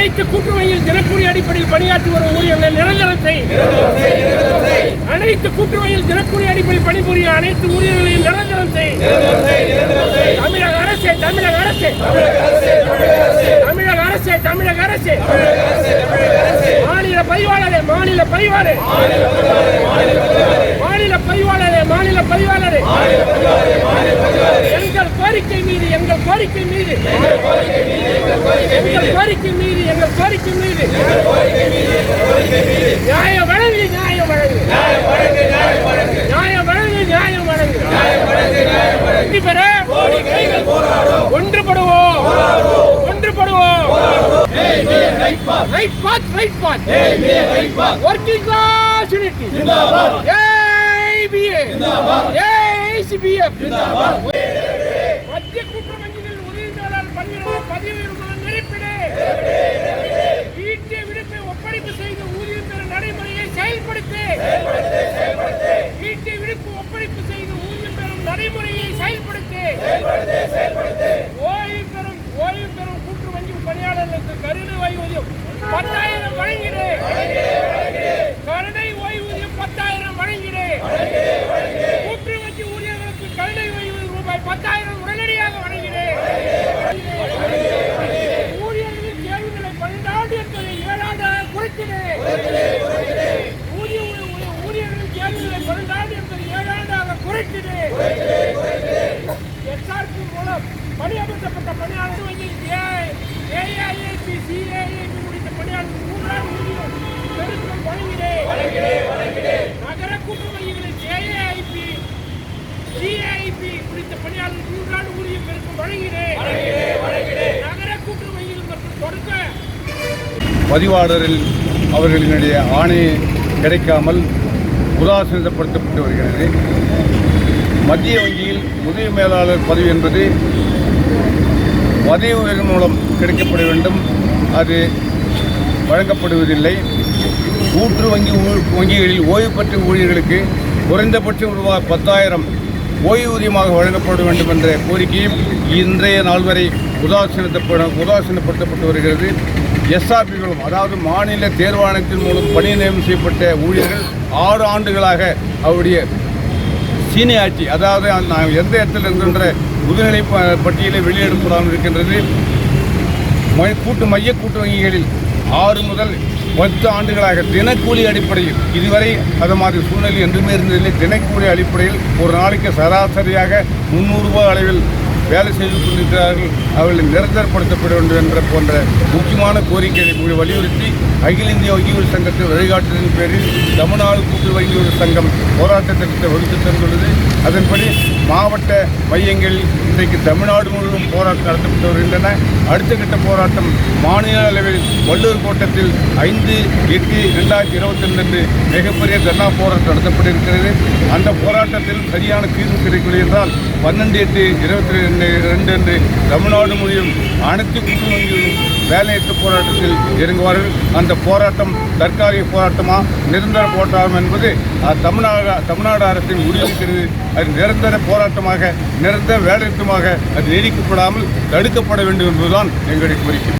அனைத்து கூட்டுறவையில் தினக்கூலி அடிப்படையில் பணியாற்றி வரும் ஊழியர்களை நிரந்தரம் செய். அனைத்து கூட்டுறவையில் தினக்கூலி அடிப்படையில் பணிபுரிய அனைத்து ஊழியர்களையும் நிரந்தரம் செய். தமிழக அரசே தமிழக அரசே. தமிழக அரசே தமிழக அரசே. மாநில பதிவாளரே மாநில பதிவாளரே மாநில பதிவாளரே மாநில பதிவாளரே மாநில பதிவாளரே மீது எங்கள் கோரிக்கை மீது எங்கள் கோரிக்கை மீது எங்கள் கோரிக்கை மீது நியாயம் வழங்கு நியாயம் வழங்கு. நியாயம் வழங்கு நியாயம் வழங்கு. வெற்றி பெற ஒன்றுபடுவோம். ஒன்றுபடுவோம். Right path right path working class unity ABA ACBF மத்திய குற்றம் வங்கிகளில் உதவியாளர் பணியாளர் பதிவு உயர்வுடன் நெருப்பிடு ஈட்டிய விடுப்பை ஒப்படைப்பு செய்து ஊதியம் பெற நடைமுறையை செயல்படுத்து. ஈட்டிய விடுப்பு ஒப்படைப்பு செய்து ஊதியம் பெறும் நடைமுறையை செயல்படுத்து. பதிவாளரில் அவர்களினுடைய ஆணை கிடைக்காமல் உதாசீனப்படுத்தப்பட்டு வருகிறது. மத்திய வங்கியில் உதவி மேலாளர் பதவி என்பது பதவி மூலம் கிடைக்கப்பட வேண்டும். அது வழங்கப்படுவதில்லை. கூற்று வங்கி வங்கிகளில் ஓய்வு பெற்ற ஊழியர்களுக்கு குறைந்தபட்சம் ரூபாய் பத்தாயிரம் ஓய்வூதியமாக வழங்கப்பட வேண்டும் என்ற கோரிக்கையும் இன்றைய நாள் வரை உதாசீனத்தப்பட உதாசீனப்படுத்தப்பட்டு வருகிறது எஸ்ஆர்பிகளும் அதாவது மாநில தேர்வாணையத்தின் மூலம் பணி நியமனம் செய்யப்பட்ட ஊழியர்கள் ஆறு ஆண்டுகளாக அவருடைய சீனியாரிட்டி அதாவது நான் எந்த இடத்துல இருக்கின்ற முதுநிலை பட்டியலை வெளியிடப்படாமல் இருக்கின்றது மை- கூட்டு மைய கூட்டு வங்கிகளில் ஆறு முதல் பத்து ஆண்டுகளாக தினக்கூலி அடிப்படையில் இதுவரை அது மாதிரி சூழ்நிலை என்றுமே இருந்ததில்லை. தினக்கூலி அடிப்படையில் ஒரு நாளைக்கு சராசரியாக முந்நூறு அளவில் வேலை செய்து கொண்டிருக்கிறார்கள். அவர்களை நிரந்தரப்படுத்தப்பட வேண்டும் என்ற போன்ற முக்கியமான கோரிக்கைகளை வலியுறுத்தி அகில இந்திய வங்கிகள் சங்கத்தின் வழிகாட்டுதலின் பேரில் தமிழ்நாடு கூட்டு வங்கிகள் சங்கம் போராட்டத்திற்கு வகுத்து தந்துள்ளது அதன்படி மாவட்ட மையங்களில் இன்றைக்கு தமிழ்நாடு முழுவதும் போராட்டம் நடத்தப்பட்டு வருகின்றன. அடுத்த கட்ட போராட்டம் மாநில அளவில் வள்ளூர் கோட்டத்தில் ஐந்து எட்டு இரண்டாயிரத்தி இருபத்தி ரெண்டு அன்று மிகப்பெரிய தர்ணா போராட்டம் நடத்தப்பட்டிருக்கிறது. அந்த போராட்டத்தில் சரியான தீர்வு கிடைக்கவில்லை என்றால் பன்னெண்டு எட்டு இருபத்தி ரெண்டு ரெண்டு அன்று தமிழ்நாடு முழுவதும் அனைத்து கூட்டு வங்கிகளும் வேலையற்ற போராட்டத்தில் இறங்குவார்கள். அந்த போராட்டம் தற்காலிக போராட்டமா? நிரந்தர போராட்டம் என்பது தமிழ்நாடு தமிழ்நாடு அரசின் முடிவெடுக்கிறது அது நிரந்தர போராட்டமாக நிரந்தர வேலைநிறுத்தமாக அது நீடிக்கப்படாமல் தடுக்கப்பட வேண்டும் என்பதுதான் எங்களுடைய கோரிக்கை.